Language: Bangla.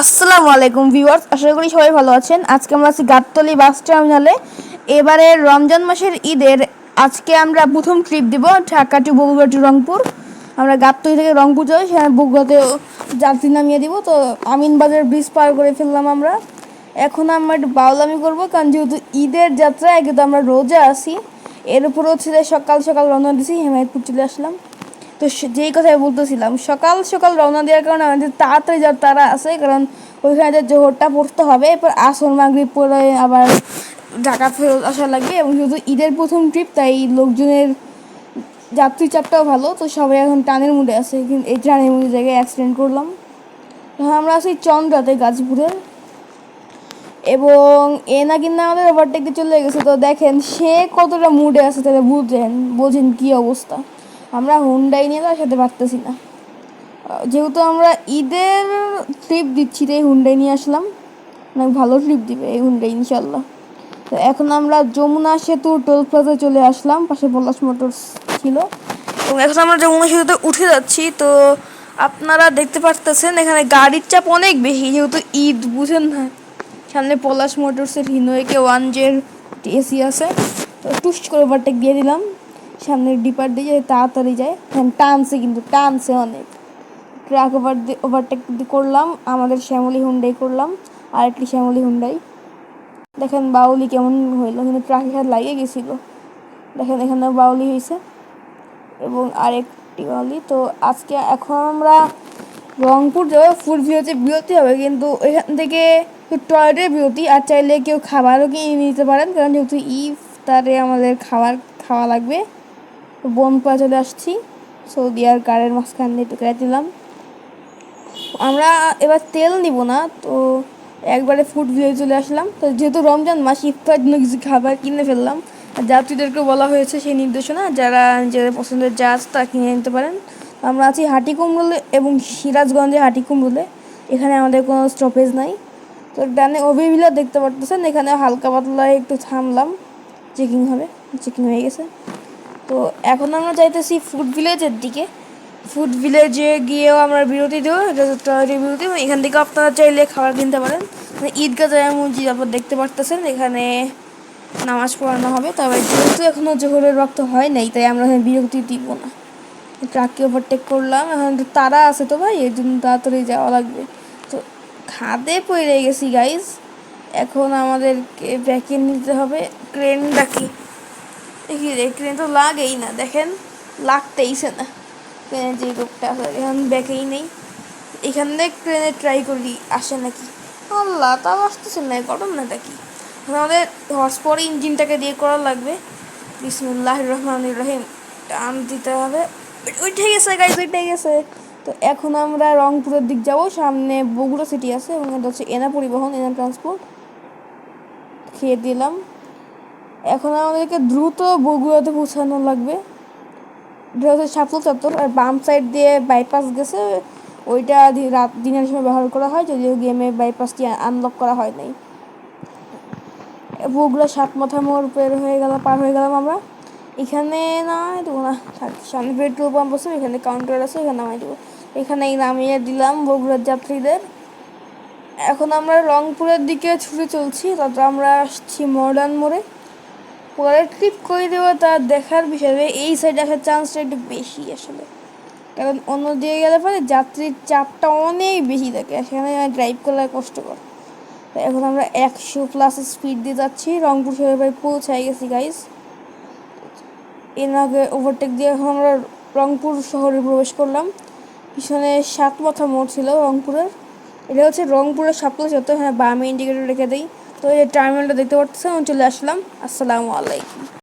আসসালামু আলাইকুম ভিউয়ার্স, আশা করি সবাই ভালো আছেন। আজকে আমরা আছি গাবতলি বাস টার্মিনালে। এবারে রমজান মাসের ঈদের আজকে আমরা প্রথম ট্রিপ দিব ঢাকা টু বগুড়া টু রংপুর। আমরা গাবতলি থেকে রংপুর যাই, সেখানে বগুড়াতে যাত্রী নামিয়ে দিব। তো আমিনবাজার ব্রিজ পার করে ফেললাম আমরা। এখন আমরা একটু বাউলামি করব, কারণ যেহেতু ঈদের যাত্রা কিন্তু আমরা রোজা আসি। এর উপর হচ্ছে সকাল সকাল রওনা দিছি, হেমায়তপুর চলে আসলাম। তো যেই কথাই বলতেছিলাম, সকাল সকাল রওনা দেওয়ার কারণে আমাদের তাড়াতাড়ি যার তারা আছে, কারণ ওইখানে জোহরটা পড়তে হবে, এরপর আসর মাগরিব পরে আবার ঢাকা ফেরত আসা লাগবে এবং যেহেতু ঈদের প্রথম ট্রিপ তাই লোকজনের যাত্রী চাপটাও ভালো, তো সবাই এখন টানের মুডে আছে, কিন্তু এই টানের মুডে জায়গায় অ্যাক্সিডেন্ট করলাম। এখন আমরা আছি চন্দ্রাতে গাজীপুরের এবং এ না কিন্তু আমাদের ওভারটেক চলে গেছে, তো দেখেন সে কতটা মুডে আছে, তাহলে বুঝেন, বোঝেন কী অবস্থা। আমরা হুন্ডাই নিয়ে তার সাথে পারতেছি না। যেহেতু আমরা ঈদের ট্রিপ দিচ্ছি তাই হুন্ডাই নিয়ে আসলাম। অনেক ভালো ট্রিপ দিবে এই হুন্ডাই ইনশাল্লাহ তো এখন আমরা যমুনা সেতু টোল প্লাজায় চলে আসলাম। পাশে পলাশ মোটরস ছিল। এবং এখন আমরা যমুনা সেতুতে উঠে যাচ্ছি। তো আপনারা দেখতে পারতেছেন, এখানে গাড়ির চাপ অনেক বেশি। যেহেতু ঈদ, বুঝেন না। সামনে পলাশ মোটরসের হিনোয়েকে ওয়ান জের এসি আছে। তো টুস করে ওভারটেক দিয়ে দিলাম। সামনের ডিপার দিয়ে তাড়াতাড়ি যায়। হ্যাঁ টানছে কিন্তু, টানছে অনেক। ট্রাক ওভার ওভারটেক করলাম। আমাদের শ্যামলি হুন্ডাই করলাম আর একটি শ্যামলি হুন্ডাই। দেখেন বাউলি কেমন হইল, কিন্তু ট্রাকের সাথে লাগিয়ে গেছিল। দেখেন এখানেও বাউলি হয়েছে এবং আরেকটি বাউলি। তো আজকে এখন আমরা রংপুর যাব ফুড ভিউতে বিরতি হবে, কিন্তু এখান থেকে টয়লেটের বিরতি। আর চাইলে কেউ খাবারও কিনে নিতে পারেন, কারণ যেহেতু ইফতারে আমাদের খাবার খাওয়া লাগবে। বনপাড়া চলে আসছি। সৌদি আর কারের মাঝখানে একটু কেটে দিলাম। আমরা এবার তেল নিব না, তো একবারে ফুড ভিউ চলে আসলাম। তো যেহেতু রমজান মাস, ইফতার জন্য কিছু খাবার কিনে ফেললাম। যাত্রীদেরকে বলা হয়েছে সেই নির্দেশনা, যারা নিজেদের পছন্দের জাহাজ তা কিনে নিতে পারেন। আমরা আছি হাটি কুমরুলে এবং সিরাজগঞ্জে হাটি কুমরুলে এখানে আমাদের কোনো স্টপেজ নাই। তো ডানে ওভিভিলা দেখতে পারতেছেন, এখানে হালকা পাতলা একটু থামলাম। চেকিং হবে চেকিং হয়ে গেছে। তো এখন আমরা যাইতেছি ফুড ভিলেজের দিকে। ফুড ভিলেজে গিয়েও আমরা বিরতি দেবো বিরতি এখান থেকে আপনারা চাইলে খাবার কিনতে পারেন। মানে ঈদগাহ জামা মসজিদ আপনার দেখতে পারতেছেন, এখানে নামাজ পড়ানো হবে। তবে যেহেতু এখনও জোহরের রক্ত হয় নাই, তাই আমরা এখানে বিরতি দিব না। ট্রাককে ওভারটেক করলাম। এখন তারা আছে তো ভাই এর জন্য তাড়াতাড়ি যাওয়া লাগবে। তো খাদে পড়ে গেছি গাইজ এখন আমাদেরকে ব্যাকে নিতে হবে। ক্রেন ডাকি দেখি ক্রেন তো লাগেই না, দেখেন? লাগতেইছে না ক্রেনের যে লোকটা আছে এখন ব্যাকেই নেই। এখান থেকে ক্রেনে ট্রাই করি আসে নাকি? আল্লাহ, তাও আসতেছে না ঘটনাটা কি এখন আমাদের হর্সপর ইঞ্জিনটাকে দিয়ে করা লাগবে। বিসমুল্লাহ রহমান রহিম। টান দিতে হবে। উঠে গেছে গাইজ উঠে গেছে। তো এখন আমরা রংপুরের দিক যাব। সামনে বগুড়া সিটি আছে, এবং এটা হচ্ছে এনা পরিবহন, এনা ট্রান্সপোর্ট খেয়ে দিলাম। এখন আমাদেরকে দ্রুত বগুড়াতে পৌঁছানো লাগবে। এটা হচ্ছে চত্বর আর বাম সাইড দিয়ে বাইপাস গেছে, ওইটা রাত দিনের সময় ব্যবহার করা হয়, যদিও গেমে বাইপাসটি আনলক করা হয় নাই। বগুড়া সাত মাথা মোড় পের হয়ে গেল পার হয়ে গেলাম আমরা। এখানে না দেবো না সামনে পেট্রোল পাম্প আছে, এখানে কাউন্টার আছে, এখানে নামাই দেবো। এখানেই নামিয়ে দিলাম বগুড়ার যাত্রীদের। এখন আমরা রংপুরের দিকে ছুটে চলছি, তারপর আমরা আসছি মডার্ন মোড়ে। পরে ট্রিপ করে দেবো তা দেখার বিষয়। এই সাইডে আসার চান্সটা একটু বেশি আসলে। কারণ অন্য দিকে গেলে পরে যাত্রীর চাপটা অনেক বেশি থাকে। সেখানে ড্রাইভ করলে কষ্টকর। এখন আমরা একশো প্লাস স্পিড দিয়ে যাচ্ছি। রংপুর শহরে প্রায় পৌঁছায় গেছি গাইস এর আগে ওভারটেক দিয়ে এখন আমরা রংপুর শহরে প্রবেশ করলাম। পিছনে সাত মাথা মোড় ছিল রংপুরের। এটা হচ্ছে রংপুরের সাপ্লাই চত্বর হ্যাঁ বামে ইন্ডিকেটর রেখে দিই। তো এই টার্মিনালটা দেখতে পাচ্ছেন চলে আসলাম। আসসালামু আলাইকুম।